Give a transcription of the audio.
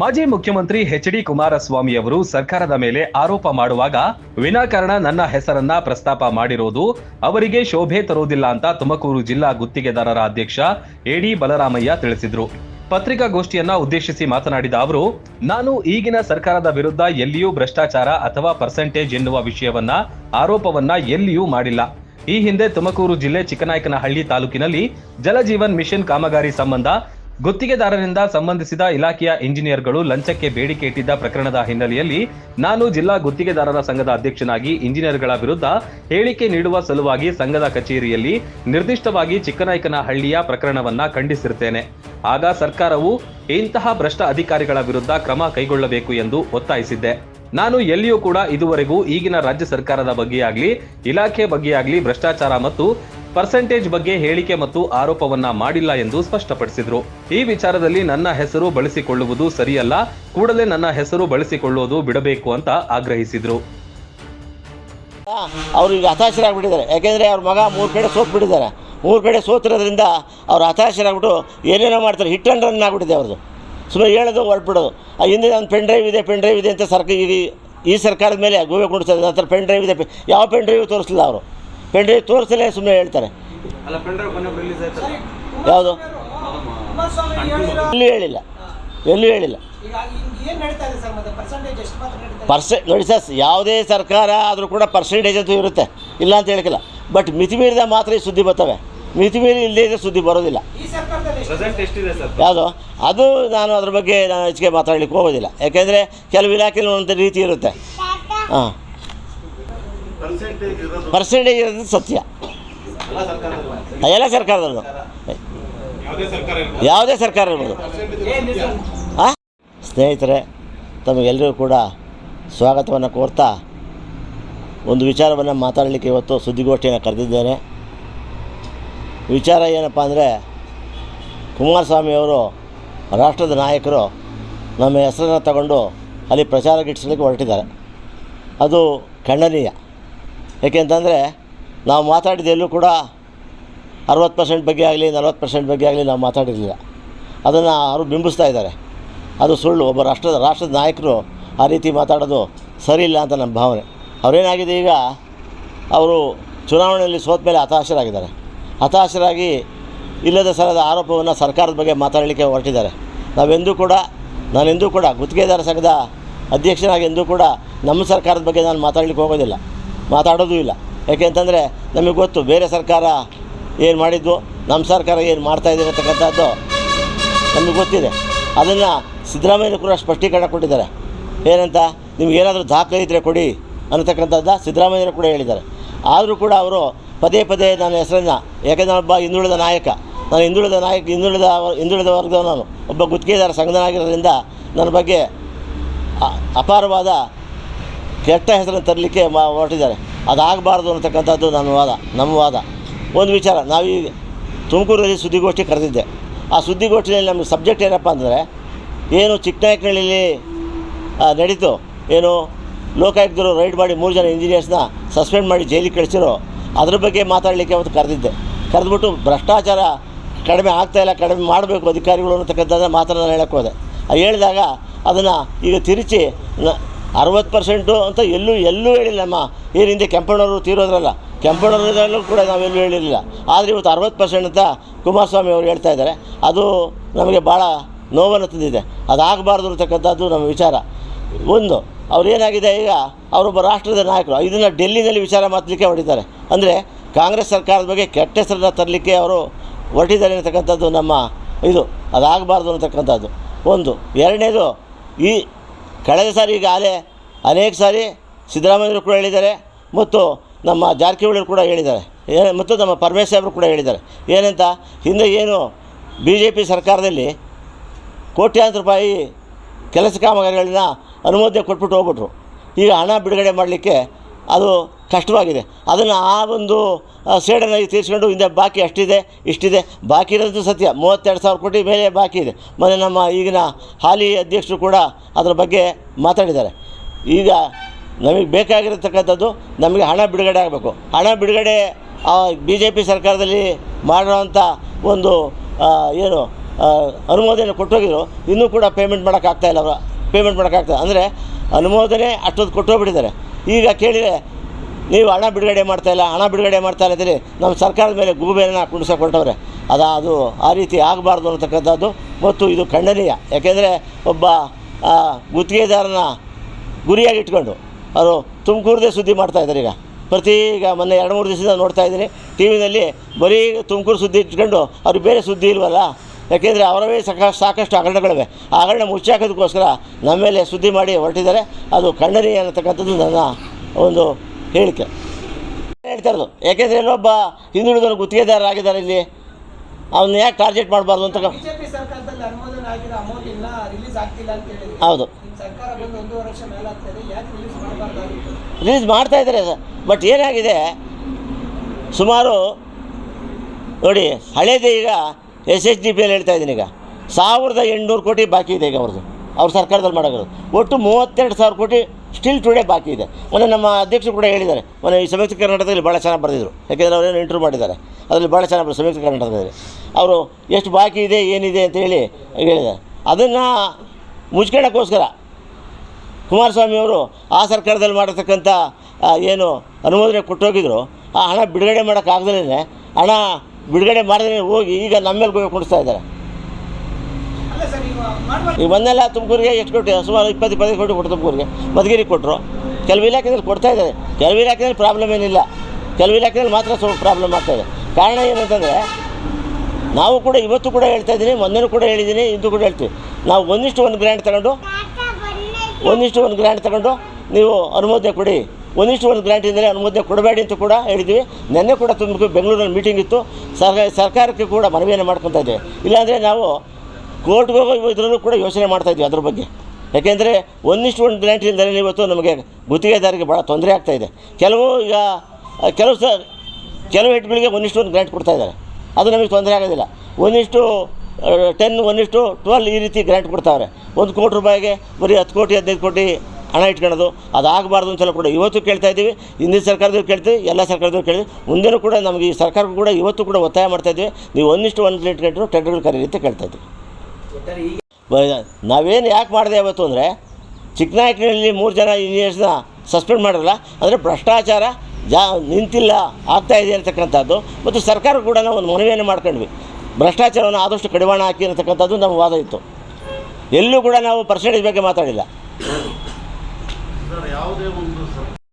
ಮಾಜಿ ಮುಖ್ಯಮಂತ್ರಿ H D Kumaraswamy ಅವರು ಸರ್ಕಾರದ ಮೇಲೆ ಆರೋಪ ಮಾಡುವಾಗ ವಿನಾಕಾರಣ ನನ್ನ ಹೆಸರನ್ನ ಪ್ರಸ್ತಾಪ ಮಾಡಿರೋದು ಅವರಿಗೆ ಶೋಭೆ ತರುವುದಿಲ್ಲ ಅಂತ ತುಮಕೂರು ಜಿಲ್ಲಾ ಗುತ್ತಿಗೆದಾರರ ಅಧ್ಯಕ್ಷ ಎಡಿ ಬಲರಾಮಯ್ಯ ತಿಳಿಸಿದ್ರು. ಪತ್ರಿಕಾಗೋಷ್ಠಿಯನ್ನ ಉದ್ದೇಶಿಸಿ ಮಾತನಾಡಿದ ಅವರು, ನಾನು ಈಗಿನ ಸರ್ಕಾರದ ವಿರುದ್ಧ ಎಲ್ಲಿಯೂ ಭ್ರಷ್ಟಾಚಾರ ಅಥವಾ ಪರ್ಸೆಂಟೇಜ್ ಎನ್ನುವ ವಿಷಯವನ್ನ, ಆರೋಪವನ್ನ ಎಲ್ಲಿಯೂ ಮಾಡಿಲ್ಲ. ಈ ಹಿಂದೆ ತುಮಕೂರು ಜಿಲ್ಲೆ ಚಿಕ್ಕನಾಯಕನಹಳ್ಳಿ ತಾಲೂಕಿನಲ್ಲಿ ಜಲಜೀವನ್ ಮಿಷನ್ ಕಾಮಗಾರಿ ಸಂಬಂಧ ಗುತ್ತಿಗೆದಾರರಿಂದ ಸಂಬಂಧಿಸಿದ ಇಲಾಖೆಯ ಇಂಜಿನಿಯರ್ಗಳು ಲಂಚಕ್ಕೆ ಬೇಡಿಕೆ ಇಟ್ಟಿದ್ದ ಪ್ರಕರಣದ ಹಿನ್ನೆಲೆಯಲ್ಲಿ ನಾನು ಜಿಲ್ಲಾ ಗುತ್ತಿಗೆದಾರರ ಸಂಘದ ಅಧ್ಯಕ್ಷನಾಗಿ ಇಂಜಿನಿಯರ್ಗಳ ವಿರುದ್ಧ ಹೇಳಿಕೆ ನೀಡುವ ಸಲುವಾಗಿ ಸಂಘದ ಕಚೇರಿಯಲ್ಲಿ ನಿರ್ದಿಷ್ಟವಾಗಿ ಚಿಕ್ಕನಾಯಕನಹಳ್ಳಿಯ ಪ್ರಕರಣವನ್ನ ಖಂಡಿಸಿರುತ್ತೇನೆ ಆಗ ಸರ್ಕಾರವು ಇಂತಹ ಭ್ರಷ್ಟ ಅಧಿಕಾರಿಗಳ ವಿರುದ್ಧ ಕ್ರಮ ಕೈಗೊಳ್ಳಬೇಕು ಎಂದು ಒತ್ತಾಯಿಸಿದ್ದೆ. ನಾನು ಎಲ್ಲಿಯೂ ಕೂಡ ಇದುವರೆಗೂ ಈಗಿನ ರಾಜ್ಯ ಸರ್ಕಾರದ ಬಗ್ಗೆಯಾಗಲಿ, ಇಲಾಖೆ ಬಗ್ಗೆಯಾಗಲಿ ಭ್ರಷ್ಟಾಚಾರ ಮತ್ತು ಪರ್ಸೆಂಟೇಜ್ ಬಗ್ಗೆ ಹೇಳಿಕೆ ಮತ್ತು ಆರೋಪವನ್ನ ಮಾಡಿಲ್ಲ ಎಂದು ಸ್ಪಷ್ಟಪಡಿಸಿದ್ರು. ಈ ವಿಚಾರದಲ್ಲಿ ನನ್ನ ಹೆಸರು ಬಳಸಿಕೊಳ್ಳುವುದು ಸರಿಯಲ್ಲ, ಕೂಡಲೇ ನನ್ನ ಹೆಸರು ಬಳಸಿಕೊಳ್ಳುವುದು ಬಿಡಬೇಕು ಅಂತ ಆಗ್ರಹಿಸಿದ್ರು. ಅವರು ಈಗ ಹತಾಶರಾಗ್ಬಿಟ್ಟಿದ್ದಾರೆ. ಯಾಕೆಂದರೆ ಅವ್ರ ಮಗ ಮೂರು ಕಡೆ ಸೋತ್ ಬಿಟ್ಟಿದ್ದಾರೆ. ಮೂರು ಕಡೆ ಸೋತಿರೋದ್ರಿಂದ ಅವ್ರು ಹತಾಶರಾಗ್ಬಿಟ್ಟು ಏನೇನೋ ಮಾಡ್ತಾರೆ. ಹಿಟ್ ಅಂಡ್ ರನ್ ಆಗ್ಬಿಟ್ಟಿದೆ ಅವ್ರದ್ದು. ಸುಮ್ಮನೆ ಹೇಳೋದು ಹೊರಟ್ಬಿಡೋದು. ಆ ಹಿಂದೆ ನಾನು ಪೆನ್ ಡ್ರೈವ್ ಇದೆ ಪೆನ್ ಡ್ರೈವ್ ಇದೆ ಅಂತ ಸರ್ಕಾರ ಈ ಈ ಸರ್ಕಾರದ ಮೇಲೆ ಗೋವೆ ಕೊಡಿಸ್ತಾರೆ ಹತ್ರ ಪೆನ್ ಡ್ರೈವ್ ಇದೆ ಯಾವ ಪೆನ್ ಡ್ರೈವ್ ತೋರಿಸಲಿಲ್ಲ ಅವರು? ಪೆನ್ ಡ್ರೈವ್ ತೋರಿಸಲೇ ಸುಮ್ಮನೆ ಹೇಳ್ತಾರೆ. ಯಾವುದು? ಎಲ್ಲೂ ಹೇಳಿಲ್ಲ. ಎಲ್ಲೂ ಹೇಳಿಲ್ಲ. ಪರ್ಸೆ ನೋಡಿ ಸರ್ ಯಾವುದೇ ಸರ್ಕಾರ ಆದರೂ ಕೂಡ ಪರ್ಸೆಂಟೇಜ್ ಅಂತೂ ಇರುತ್ತೆ. ಇಲ್ಲ ಅಂತ ಹೇಳಕ್ಕಿಲ್ಲ. ಬಟ್ ಮಿತಿ ಮೀರಿದ ಮಾತ್ರ ಈ ಸುದ್ದಿ ಬರ್ತವೆ. ಮಿತಿ ಮೀರಿ ಇಲ್ಲದೇ ಇದ್ರೆ ಸುದ್ದಿ ಬರೋದಿಲ್ಲ. ಈ ಸರ್ಕಾರದಲ್ಲಿ ಎಷ್ಟು ಯಾವುದು? ಅದು ನಾನು ಅದ್ರ ಬಗ್ಗೆ ನಾನು ಹೆಚ್ಚಿಗೆ ಮಾತಾಡಲಿಕ್ಕೆ ಹೋಗೋದಿಲ್ಲ. ಯಾಕೆಂದರೆ ಕೆಲವು ಇಲಾಖೆಯಲ್ಲಿ ಒಂದೊಂದು ರೀತಿ ಇರುತ್ತೆ. ಹಾಂ. ಪರ್ಸೆಂಟೇಜ್ ಇರೋದು ಸತ್ಯ. ಎಲ್ಲ ಸರ್ಕಾರದಲ್ಲೂ. ಯಾವುದೇ ಸರ್ಕಾರ ಇರ್ಬೋದು. ಆ? ಸ್ನೇಹಿತರೆ ತಮಗೆಲ್ಲರಿಗೂ ಕೂಡ ಸ್ವಾಗತವನ್ನು ಕೋರ್ತಾ ಒಂದು ವಿಚಾರವನ್ನು ಮಾತಾಡಲಿಕ್ಕೆ ಇವತ್ತು ಸುದ್ದಿಗೋಷ್ಠಿಯನ್ನು ಕರೆದಿದ್ದೇನೆ. ವಿಚಾರ ಏನಪ್ಪ ಅಂದರೆ ಕುಮಾರಸ್ವಾಮಿಯವರು ರಾಷ್ಟ್ರದ ನಾಯಕರು ನಮ್ಮ ಹೆಸರನ್ನು ತಗೊಂಡು ಅಲ್ಲಿ ಪ್ರಚಾರ ಗಿಟ್ಟಿಸಲಿಕ್ಕೆ ಹೊರಟಿದ್ದಾರೆ. ಅದು ಖಂಡನೀಯ. ಏಕೆಂತಂದರೆ ನಾವು ಮಾತಾಡಿದ್ದೆಲ್ಲೂ ಕೂಡ ಅರವತ್ತು ಪರ್ಸೆಂಟ್ ಬಗ್ಗೆ ಆಗಲಿ, ನಲ್ವತ್ತು ಪರ್ಸೆಂಟ್ ಬಗ್ಗೆ ಆಗಲಿ ನಾವು ಮಾತಾಡಿರಲಿಲ್ಲ. ಅದನ್ನು ಅವರು ಬಿಂಬಿಸ್ತಾ ಇದ್ದಾರೆ. ಅದು ಸುಳ್ಳು. ಒಬ್ಬ ರಾಷ್ಟ್ರದ ರಾಷ್ಟ್ರದ ನಾಯಕರು ಆ ರೀತಿ ಮಾತಾಡೋದು ಸರಿ ಇಲ್ಲ ಅಂತ ನಮ್ಮ ಭಾವನೆ. ಅವರೇನಾಗಿದೆ ಈಗ? ಅವರು ಚುನಾವಣೆಯಲ್ಲಿ ಸೋತ ಮೇಲೆ ಹತಾಶರಾಗಿದ್ದಾರೆ. ಹತಾಶರಾಗಿ ಇಲ್ಲದ ಸರದ ಆರೋಪವನ್ನು ಸರ್ಕಾರದ ಬಗ್ಗೆ ಮಾತಾಡಲಿಕ್ಕೆ ಹೊರಟಿದ್ದಾರೆ. ನಾವೆಂದೂ ಕೂಡ, ನಾನೆಂದೂ ಕೂಡ ಗುತ್ತಿಗೆದಾರ ಸಂಘದ ಅಧ್ಯಕ್ಷನಾಗಿ ಎಂದೂ ಕೂಡ ನಮ್ಮ ಸರ್ಕಾರದ ಬಗ್ಗೆ ನಾನು ಮಾತಾಡಲಿಕ್ಕೆ ಹೋಗೋದಿಲ್ಲ. ಮಾತಾಡೋದೂ ಇಲ್ಲ. ಯಾಕೆಂತಂದರೆ ನಮಗೆ ಗೊತ್ತು, ಬೇರೆ ಸರ್ಕಾರ ಏನು ಮಾಡಿದ್ದು ನಮ್ಮ ಸರ್ಕಾರ ಏನು ಮಾಡ್ತಾಯಿದೆ ಅಂತಕ್ಕಂಥದ್ದು ನಮಗೆ ಗೊತ್ತಿದೆ. ಅದನ್ನು ಸಿದ್ದರಾಮಯ್ಯ ಕೂಡ ಸ್ಪಷ್ಟೀಕರಣ ಕೊಟ್ಟಿದ್ದಾರೆ. ಏನಂತ ನಿಮ್ಗೇನಾದರೂ ದಾಖಲೆ ಇದ್ದರೆ ಕೊಡಿ ಅನ್ನತಕ್ಕಂಥದ್ದು ಸಿದ್ದರಾಮಯ್ಯರು ಕೂಡ ಹೇಳಿದ್ದಾರೆ. ಆದರೂ ಕೂಡ ಅವರು ಪದೇ ಪದೇ ನನ್ನ ಹೆಸರನ್ನು, ಯಾಕೆಂದರೆ ಒಬ್ಬ ಹಿಂದುಳಿದ ನಾಯಕ. ನಾನು ಹಿಂದುಳಿದ ನಾಯಕ, ಹಿಂದುಳಿದ ಹಿಂದುಳಿದ ವರ್ಗದ ನಾನು. ಒಬ್ಬ ಗುತ್ತಿಗೆದಾರ ಸಂಘನಾಗಿರೋದ್ರಿಂದ ನನ್ನ ಬಗ್ಗೆ ಅಪಾರವಾದ ಕೆಟ್ಟ ಹೆಸರನ್ನು ತರಲಿಕ್ಕೆ ಮಾ, ಹೊರಟಿದ್ದಾರೆ. ಅದಾಗಬಾರ್ದು ಅನ್ನತಕ್ಕಂಥದ್ದು ನನ್ನ ವಾದ, ನಮ್ಮ ವಾದ. ಒಂದು ವಿಚಾರ, ನಾವೀಗ ತುಮಕೂರಲ್ಲಿ ಸುದ್ದಿಗೋಷ್ಠಿ ಕರೆದಿದ್ದೆ. ಆ ಸುದ್ದಿಗೋಷ್ಠಿಯಲ್ಲಿ ನಮಗೆ ಸಬ್ಜೆಕ್ಟ್ ಏನಪ್ಪ ಅಂದರೆ, ಏನು ಚಿಕ್ಕನಾಯಕನಹಳ್ಳಿಯಲ್ಲಿ ನಡೀತು, ಏನು ಲೋಕಾಯುಕ್ತರು ರೈಡ್ ಮಾಡಿ ಮೂರು ಜನ ಇಂಜಿನಿಯರ್ಸ್ನ ಸಸ್ಪೆಂಡ್ ಮಾಡಿ ಜೈಲಿಗೆ ಕಳಿಸಿರೋ ಅದ್ರ ಬಗ್ಗೆ ಮಾತಾಡಲಿಕ್ಕೆ ಅವತ್ತು ಕರೆದಿದ್ದೆ. ಕರೆದ್ಬಿಟ್ಟು ಭ್ರಷ್ಟಾಚಾರ ಕಡಿಮೆ ಆಗ್ತಾಯಿಲ್ಲ ಕಡಿಮೆ ಮಾಡಬೇಕು ಅಧಿಕಾರಿಗಳು ಅನ್ನತಕ್ಕಂಥದ್ದು ಮಾತ್ರ ನಾನು ಹೇಳಕ್ಕೆ ಹೋದೆ. ಹೇಳಿದಾಗ ಅದನ್ನು ಈಗ ತಿರುಚಿ ನ- ಅರವತ್ತು ಪರ್ಸೆಂಟು ಅಂತ ಎಲ್ಲೂ ಎಲ್ಲೂ ಹೇಳಿಲ್ಲ ನಮ್ಮ ಏನು ಹಿಂದೆ ಕೆಂಪಣ್ಣವರು ತೀರೋದ್ರಲ್ಲ. ಕೆಂಪಣ್ಣವರಲ್ಲೂ ಕೂಡ ನಾವೆಲ್ಲೂ ಹೇಳಿರಲಿಲ್ಲ. ಆದರೆ ಇವತ್ತು ಅರವತ್ತು ಪರ್ಸೆಂಟ್ ಅಂತ ಕುಮಾರಸ್ವಾಮಿ ಅವರು ಹೇಳ್ತಾ ಇದ್ದಾರೆ. ಅದು ನಮಗೆ ಭಾಳ ನೋವನ್ನು ತಂದಿದೆ. ಅದಾಗಬಾರ್ದು ಅಂತಕ್ಕಂಥದ್ದು ನಮ್ಮ ವಿಚಾರ. ಒಂದು ಅವ್ರೇನಾಗಿದೆ ಈಗ? ಅವರೊಬ್ಬ ರಾಷ್ಟ್ರದ ನಾಯಕರು. ಇದನ್ನು ಡೆಲ್ಲಿನಲ್ಲಿ ವಿಚಾರ ಮಾಡಲಿಕ್ಕೆ ಹೊಡಿತಾರೆ ಅಂದರೆ ಕಾಂಗ್ರೆಸ್ ಸರ್ಕಾರದ ಬಗ್ಗೆ ಕೆಟ್ಟ ಹೆಸರನ್ನು ತರಲಿಕ್ಕೆ ಅವರು ಹೊರಟಿದ್ದಾರೆ ಅನ್ನತಕ್ಕಂಥದ್ದು ನಮ್ಮ ಇದು, ಅದಾಗಬಾರ್ದು ಅನ್ನತಕ್ಕಂಥದ್ದು. ಒಂದು, ಎರಡನೇದು, ಈ ಕಳೆದ ಸಾರಿ ಈಗಾಗಲೇ ಅನೇಕ ಸಾರಿ ಸಿದ್ದರಾಮಯ್ಯರು ಕೂಡ ಹೇಳಿದ್ದಾರೆ. ಮತ್ತು ನಮ್ಮ ಜಾರಕಿಹೊಳಿ ಕೂಡ ಹೇಳಿದ್ದಾರೆ. ಏನು ಮತ್ತು ನಮ್ಮ ಪರಮೇಶ್ವರ ಸಾಹೇಬರು ಕೂಡ ಹೇಳಿದ್ದಾರೆ. ಏನಂತ? ಹಿಂದೆ ಏನು ಬಿ ಜೆ ಪಿ ಸರ್ಕಾರದಲ್ಲಿ ಕೋಟ್ಯಾಂತರ ರೂಪಾಯಿ ಕೆಲಸ ಕಾಮಗಾರಿಗಳನ್ನ ಅನುಮೋದನೆ ಕೊಟ್ಬಿಟ್ಟು ಹೋಗ್ಬಿಟ್ರು. ಈಗ ಹಣ ಬಿಡುಗಡೆ ಮಾಡಲಿಕ್ಕೆ ಅದು ಕಷ್ಟವಾಗಿದೆ. ಅದನ್ನು ಆ ಒಂದು ಆ, ಸೇಡನ್ನು ಈಗ ತೀರಿಸ್ಕೊಂಡು ಹಿಂದೆ ಬಾಕಿ ಅಷ್ಟಿದೆ ಇಷ್ಟಿದೆ. ಬಾಕಿ ಇರೋದು ಸತ್ಯ. ಮೂವತ್ತೆರಡು ಸಾವಿರ ಕೋಟಿ ಮೇಲೆ ಬಾಕಿ ಇದೆ. ಮೊನ್ನೆ ನಮ್ಮ ಈಗಿನ ಹಾಲಿ ಅಧ್ಯಕ್ಷರು ಕೂಡ ಅದರ ಬಗ್ಗೆ ಮಾತಾಡಿದ್ದಾರೆ. ಈಗ ನಮಗೆ ಬೇಕಾಗಿರತಕ್ಕಂಥದ್ದು ನಮಗೆ ಹಣ ಬಿಡುಗಡೆ ಆಗಬೇಕು. ಹಣ ಬಿಡುಗಡೆ ಬಿ ಜೆ ಪಿ ಸರ್ಕಾರದಲ್ಲಿ ಮಾಡಿರೋವಂಥ ಒಂದು ಏನು ಅನುಮೋದನೆ ಕೊಟ್ಟೋಗಿದ್ರು. ಇನ್ನೂ ಕೂಡ ಪೇಮೆಂಟ್ ಮಾಡೋಕ್ಕಾಗ್ತಾಯಿಲ್ಲ ಅವರು. ಪೇಮೆಂಟ್ ಮಾಡೋಕ್ಕಾಗ್ತಾ ಅಂದರೆ ಅನುಮೋದನೆ ಅಷ್ಟೊಂದು ಕೊಟ್ಟೋಗ್ಬಿಟ್ಟಿದ್ದಾರೆ. ಈಗ ಕೇಳಿದರೆ ನೀವು ಹಣ ಬಿಡುಗಡೆ ಮಾಡ್ತಾ ಇಲ್ಲ, ಹಣ ಬಿಡುಗಡೆ ಮಾಡ್ತಾ ಅಂತೀರಿ. ನಮ್ಮ ಸರ್ಕಾರದ ಮೇಲೆ ಗೂಬೆಯನ್ನು ಕುಣಿಸಕೊಟ್ಟವ್ರೆ ಅದು ಅದು ಆ ರೀತಿ ಆಗಬಾರ್ದು ಅನ್ನತಕ್ಕಂಥದ್ದು. ಮತ್ತು ಇದು ಖಂಡನೀಯ. ಯಾಕೆಂದರೆ ಒಬ್ಬ ಗುತ್ತಿಗೆದಾರನ ಗುರಿಯಾಗಿ ಇಟ್ಕೊಂಡು ಅವರು ತುಮಕೂರದೇ ಸುದ್ದಿ ಮಾಡ್ತಾ ಇದ್ದಾರೆ ಈಗ. ಪ್ರತಿ ಈಗ ಮೊನ್ನೆ ಎರಡು, ಮೂರು ದಿವಸದಿಂದ ನೋಡ್ತಾ ಇದ್ದೀನಿ. ಟಿ ವಿನಲ್ಲಿ ಬರೀ ತುಮಕೂರು ಸುದ್ದಿ ಇಟ್ಕೊಂಡು ಅವ್ರಿಗೆ ಬೇರೆ ಸುದ್ದಿ ಇಲ್ವಲ್ಲ? ಯಾಕೆಂದರೆ ಅವರವೇ ಸಾಕ ಸಾಕಷ್ಟು ಹಗರಣಗಳಿವೆ. ಆ ಹಗರಣ ಮುಚ್ಚಾಕೋದಕ್ಕೋಸ್ಕರ ನಮ್ಮ ಮೇಲೆ ಸುದ್ದಿ ಮಾಡಿ ಹೊರಟಿದ್ದಾರೆ. ಅದು ಖಂಡನೀಯ ಅನ್ನತಕ್ಕಂಥದ್ದು ನನ್ನ ಒಂದು ಹೇಳಿಕೆ. ಹೇಳ್ತಾ ಇರೋದು. ಯಾಕೆಂದರೆ ಇನ್ನೊಬ್ಬ ಹಿಂದುಳಿದವರು ಗುತ್ತಿಗೆದಾರರಾಗಿದ್ದಾರೆ ಇಲ್ಲಿ. ಅವನ್ನ ಯಾಕೆ ಟಾರ್ಗೆಟ್ ಮಾಡಬಾರ್ದು ಅಂತ ಹೌದು. ರಿಲೀಸ್ ಮಾಡ್ತಾ ಇದ್ದಾರೆ ಸರ್. ಬಟ್ ಏನಾಗಿದೆ? ಸುಮಾರು ನೋಡಿ ಹಳೇದೇ ಈಗ ಎಸ್ ಎಚ್ ಡಿ ಪಿ ಹೇಳ್ತಾ ಇದ್ದೀನಿ ಈಗ. ಸಾವಿರದ ಎಂಟುನೂರು ಕೋಟಿ ಬಾಕಿ ಇದೆ ಈಗ ಅವ್ರದ್ದು ಅವ್ರ ಸರ್ಕಾರದಲ್ಲಿ ಮಾಡೋದು. ಒಟ್ಟು ಮೂವತ್ತೆರಡು ಸಾವಿರ ಕೋಟಿ ಸ್ಟಿಲ್ ಟುಡೇ ಬಾಕಿ ಇದೆ. ಮೊನ್ನೆ ನಮ್ಮ ಅಧ್ಯಕ್ಷರು ಕೂಡ ಹೇಳಿದ್ದಾರೆ. ಮೊನ್ನೆ ಈ ಸಂಯುಕ್ತ ಕರ್ನಾಟಕದಲ್ಲಿ ಭಾಳ ಚೆನ್ನಾಗಿ ಬರೆದಿದ್ರು. ಯಾಕೆಂದರೆ ಅವರೇನು ಇಂಟ್ರೂ ಮಾಡಿದ್ದಾರೆ. ಅದರಲ್ಲಿ ಭಾಳ ಚೆನ್ನಾಗಿ ಸಂಯುಕ್ತ ಕರ್ನಾಟಕದಲ್ಲಿ. ಅವರು ಎಷ್ಟು ಬಾಕಿ ಇದೆ, ಏನಿದೆ ಅಂತ ಹೇಳಿ ಹೇಳಿದ್ದಾರೆ. ಅದನ್ನು ಮುಚ್ಕೊಳ್ಳೋಕ್ಕೋಸ್ಕರ ಕುಮಾರಸ್ವಾಮಿ ಅವರು ಆ ಸರ್ಕಾರದಲ್ಲಿ ಮಾಡಿರ್ತಕ್ಕಂಥ ಏನು ಅನುಮೋದನೆ ಕೊಟ್ಟೋಗಿದ್ರು, ಆ ಹಣ ಬಿಡುಗಡೆ ಮಾಡೋಕ್ಕಾಗ್ದಲೇ ಹಣ ಬಿಡುಗಡೆ ಮಾಡಿದ್ರೆ ಹೋಗಿ ಈಗ ನಮ್ಮ ಮೇಲೆ ಹೋಗಿ ಕೊಡಿಸ್ತಾ ಇದ್ದಾರೆ. ಈಗ ಒಂದೆಲ್ಲ ತುಮಕೂರಿಗೆ ಎಷ್ಟು ಕೊಟ್ಟು, ಸುಮಾರು ಇಪ್ಪತ್ತು, ಇಪ್ಪತ್ತೈದು ಕೋಟಿ ಕೊಟ್ಟು ತುಮಕೂರಿಗೆ. ಮಧುಗಿರಿ ಕೊಟ್ಟರು. ಕೆಲವು ಇಲಾಖೆಯಲ್ಲಿ ಕೊಡ್ತಾ ಇದ್ದಾರೆ. ಕೆಲವು ಇಲಾಖೆಯಲ್ಲಿ ಪ್ರಾಬ್ಲಮ್ ಏನಿಲ್ಲ. ಕೆಲವು ಇಲಾಖೆಯಲ್ಲಿ ಮಾತ್ರ ಸ್ವಲ್ಪ ಪ್ರಾಬ್ಲಮ್ ಆಗ್ತಾ ಇದೆ. ಕಾರಣ ಏನಂತಂದರೆ ನಾವು ಕೂಡ ಇವತ್ತು ಕೂಡ ಹೇಳ್ತಾ ಇದ್ದೀನಿ, ಮೊನ್ನೆನೂ ಕೂಡ ಹೇಳಿದ್ದೀನಿ, ಇಂದು ಕೂಡ ಹೇಳ್ತೀವಿ. ನಾವು ಒಂದಿಷ್ಟು ಒಂದು ಗ್ರ್ಯಾಂಡ್ ತಗೊಂಡು, ಒಂದಿಷ್ಟು ಒಂದು ಗ್ರ್ಯಾಂಡ್ ತಗೊಂಡು ನೀವು ಅನುಮೋದನೆ ಕೊಡಿ. ಒಂದಿಷ್ಟು ಒಂದು ಇದ್ದರೆ ಅನುಮೋದನೆ ಕೊಡಬೇಡಿ ಅಂತ ಕೂಡ ಹೇಳಿದ್ವಿ. ನಿನ್ನೆ ಕೂಡ ತುಮಕೂರು ಬೆಂಗಳೂರಲ್ಲಿ ಮೀಟಿಂಗ್ ಇತ್ತು. ಸರ್ಕಾರ ಸರ್ಕಾರಕ್ಕೆ ಕೂಡ ಮನವಿಯನ್ನು ಮಾಡ್ಕೊತಾ ಇದ್ದೇವೆ ಇಲ್ಲಾಂದರೆ ನಾವು ಕೋರ್ಟ್ಗೆ ಹೋಗೋ ಇದರಲ್ಲೂ ಕೂಡ ಯೋಚನೆ ಮಾಡ್ತಾ ಇದ್ವಿ ಅದ್ರ ಬಗ್ಗೆ. ಯಾಕೆಂದರೆ ಒಂದಿಷ್ಟು ಒಂದು ಗ್ರ್ಯಾಂಟ್ ಇಲ್ಲದೆ ಇವತ್ತು ನಮಗೆ ಗುತ್ತಿಗೆದಾರಿಗೆ ಭಾಳ ತೊಂದರೆ ಆಗ್ತಾ ಇದೆ. ಕೆಲವು ಈಗ, ಕೆಲವು ಸ, ಕೆಲವು ಹೆಟ್ಗಳಿಗೆ ಒಂದಿಷ್ಟು ಒಂದು ಗ್ರ್ಯಾಂಟ್ ಕೊಡ್ತಾ ಇದ್ದಾರೆ. ಅದು ನಮಗೆ ತೊಂದರೆ ಆಗೋದಿಲ್ಲ. ಒಂದಿಷ್ಟು ಟೆನ್ ಒಂದಿಷ್ಟು ಟ್ವೆಲ್ ಈ ರೀತಿ ಗ್ರ್ಯಾಂಟ್ ಕೊಡ್ತಾವ್ರೆ. ಒಂದು ಕೋಟಿ ರೂಪಾಯಿಗೆ ಬರೀ ಹತ್ತು ಕೋಟಿ, ಹದಿನೈದು ಕೋಟಿ ಹಣ ಇಟ್ಕೊಳ್ಳೋದು, ಅದಾಗಬಾರ್ದು ಅಂತೆಲ್ಲ ಕೂಡ ಇವತ್ತು ಕೇಳ್ತಾ ಇದ್ದೀವಿ. ಹಿಂದಿನ ಸರ್ಕಾರದವ್ರು ಕೇಳ್ತೀವಿ ಎಲ್ಲ ಸರ್ಕಾರದವ್ರು ಕೇಳ್ತೀವಿ ಮುಂದೆನೂ ಕೂಡ ನಮಗೆ ಈ ಸರ್ಕಾರಕ್ಕೂ ಕೂಡ ಇವತ್ತು ಕೂಡ ಒತ್ತಾಯ ಮಾಡ್ತಾ ಇದ್ದೀವಿ ನೀವು ಒಂದಿಷ್ಟು ಒಂದು ಇಟ್ಕೊಂಡ್ರು ಟೆಂಡರ್ಗಳು ಕರೀರಿ ಅಂತ ಕೇಳ್ತಾ ಇದ್ದೀವಿ ನಾವೇನು ಯಾಕೆ ಮಾಡಿದೆ ಇವತ್ತು ಅಂದರೆ ಚಿಕ್ಕನಾಯಕನಲ್ಲಿ ಮೂರು ಜನ ಇಂಜಿನಿಯರ್ಸ್ನ ಸಸ್ಪೆಂಡ್ ಮಾಡಿರಲ್ಲ ಅಂದರೆ ಭ್ರಷ್ಟಾಚಾರ ಜಾ ನಿಂತಿಲ್ಲ, ಆಗ್ತಾ ಇದೆ ಅಂತಕ್ಕಂಥದ್ದು. ಮತ್ತು ಸರ್ಕಾರ ಕೂಡ ನಾವು ಒಂದು ಮನವಿಯನ್ನು ಮಾಡ್ಕೊಂಡ್ವಿ. ಭ್ರಷ್ಟಾಚಾರವನ್ನು ಆದಷ್ಟು ಕಡಿವಾಣ ಹಾಕಿ ಅಂತಕ್ಕಂಥದ್ದು ನಮ್ಮ ವಾದ ಇತ್ತು. ಎಲ್ಲೂ ಕೂಡ ನಾವು ಪರ್ಸೆಂಟೇಜ್ ಬಗ್ಗೆ ಮಾತಾಡಿಲ್ಲ. ಸರ್ ಯಾವುದೇ ಒಂದು ಸರ್ಕಾರ